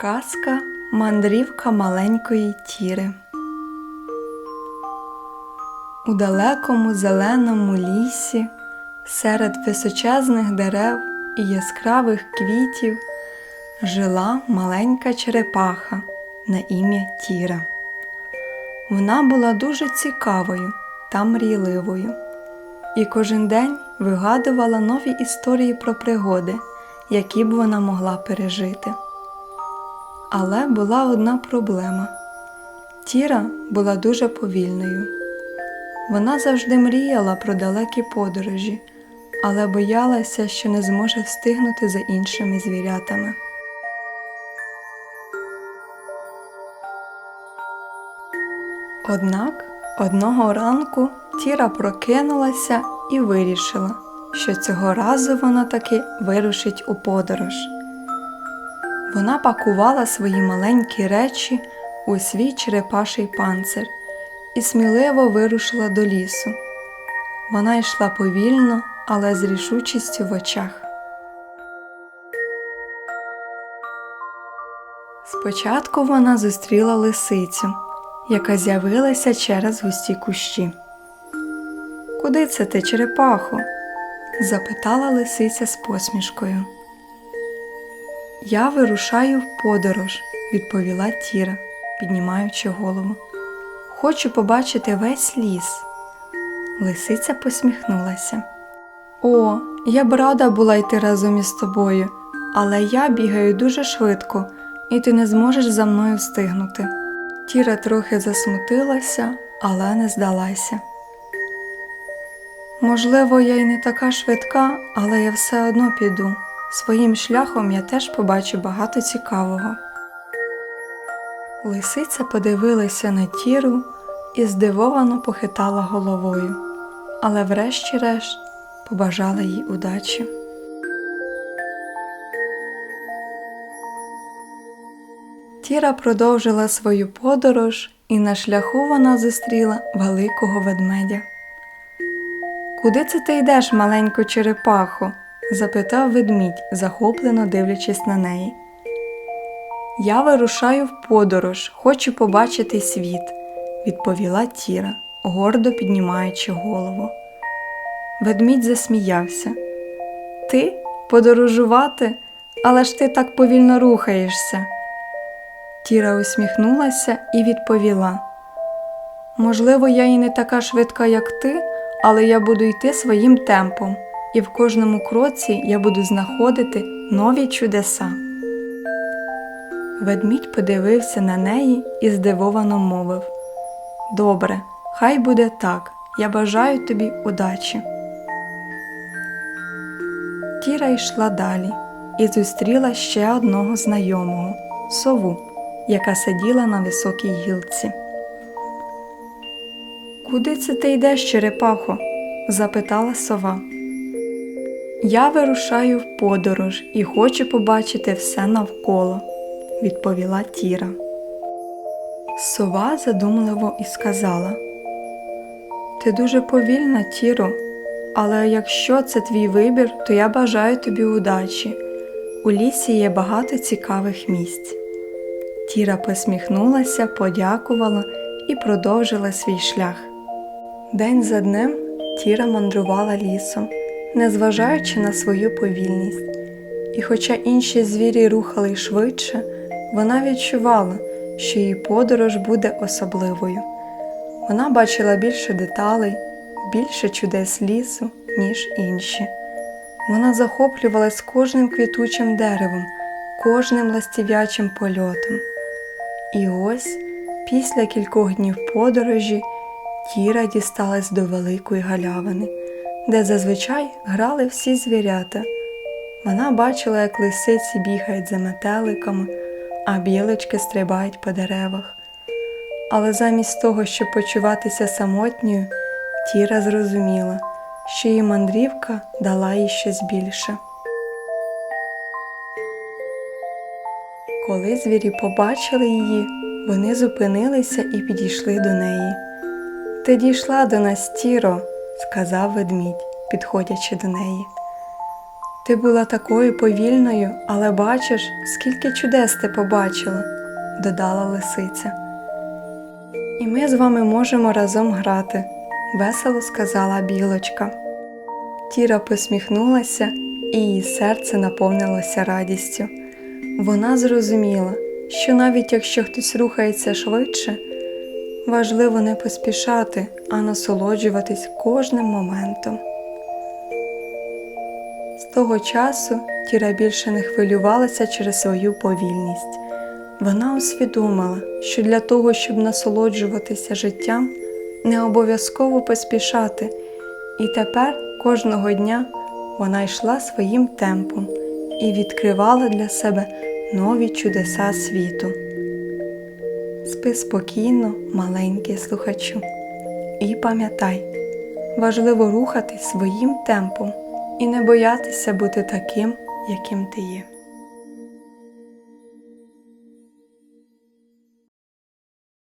Казка Мандрівка маленької тіри. У далекому зеленому лісі, серед височезних дерев і яскравих квітів, жила маленька черепаха на ім'я Тіра. Вона була дуже цікавою та мрійливою, і кожен день вигадувала нові історії про пригоди, які б вона могла пережити. Але була одна проблема. Тіра була дуже повільною. Вона завжди мріяла про далекі подорожі, але боялася, що не зможе встигнути за іншими звірятами. Однак одного ранку Тіра прокинулася і вирішила, що цього разу вона таки вирушить у подорож. Вона пакувала свої маленькі речі у свій черепаший панцир і сміливо вирушила до лісу. Вона йшла повільно, але з рішучістю в очах. Спочатку вона зустріла лисицю, яка з'явилася через густі кущі. Куди це ти, черепахо? запитала лисиця з посмішкою. Я вирушаю в подорож, відповіла Тіра, піднімаючи голову. Хочу побачити весь ліс. Лисиця посміхнулася. О, я б рада була йти разом із тобою, але я бігаю дуже швидко, і ти не зможеш за мною встигнути. Тіра трохи засмутилася, але не здалася. Можливо, я й не така швидка, але я все одно піду. Своїм шляхом я теж побачу багато цікавого. Лисиця подивилася на тіру і здивовано похитала головою, але врешті-решт побажала їй удачі. Тіра продовжила свою подорож, і на шляху вона зустріла великого ведмедя. Куди це ти йдеш, маленько черепахо? Запитав ведмідь, захоплено дивлячись на неї. Я вирушаю в подорож, хочу побачити світ, відповіла Тіра, гордо піднімаючи голову. Ведмідь засміявся. Ти подорожувати, але ж ти так повільно рухаєшся. Тіра усміхнулася і відповіла: Можливо, я і не така швидка, як ти, але я буду йти своїм темпом, і в кожному кроці я буду знаходити нові чудеса. Ведмідь подивився на неї і здивовано мовив Добре, хай буде так. Я бажаю тобі удачі. Тіра йшла далі і зустріла ще одного знайомого сову, яка сиділа на високій гілці. Куди це ти йдеш, черепахо? запитала сова. Я вирушаю в подорож і хочу побачити все навколо, відповіла Тіра. Сова задумливо і сказала Ти дуже повільна, Тіро, але якщо це твій вибір, то я бажаю тобі удачі. У лісі є багато цікавих місць. Тіра посміхнулася, подякувала і продовжила свій шлях. День за днем Тіра мандрувала лісом, незважаючи на свою повільність. І хоча інші звірі рухали швидше, вона відчувала, що її подорож буде особливою. Вона бачила більше деталей, більше чудес лісу, ніж інші. Вона захоплювалась кожним квітучим деревом, кожним ластів'ячим польотом. І ось, після кількох днів подорожі, Тіра дісталась до великої галявини, де зазвичай грали всі звірята. Вона бачила, як лисиці бігають за метеликами, а білочки стрибають по деревах. Але замість того, щоб почуватися самотньою, Тіра зрозуміла, що її мандрівка дала їй щось більше. Коли звірі побачили її, вони зупинилися і підійшли до неї. Ти дійшла до нас, Тіро, сказав ведмідь, підходячи до неї. Ти була такою повільною, але бачиш, скільки чудес ти побачила, додала лисиця. І ми з вами можемо разом грати, весело сказала білочка. Тіра посміхнулася, і її серце наповнилося радістю. Вона зрозуміла, що навіть якщо хтось рухається швидше, важливо не поспішати, а насолоджуватись кожним моментом. З того часу Тіра більше не хвилювалася через свою повільність. Вона усвідомила, що для того, щоб насолоджуватися життям, не обов'язково поспішати, і тепер кожного дня вона йшла своїм темпом і відкривала для себе нові чудеса світу. Спи спокійно, маленький слухачу, і пам'ятай, важливо рухатись своїм темпом і не боятися бути таким, яким ти є.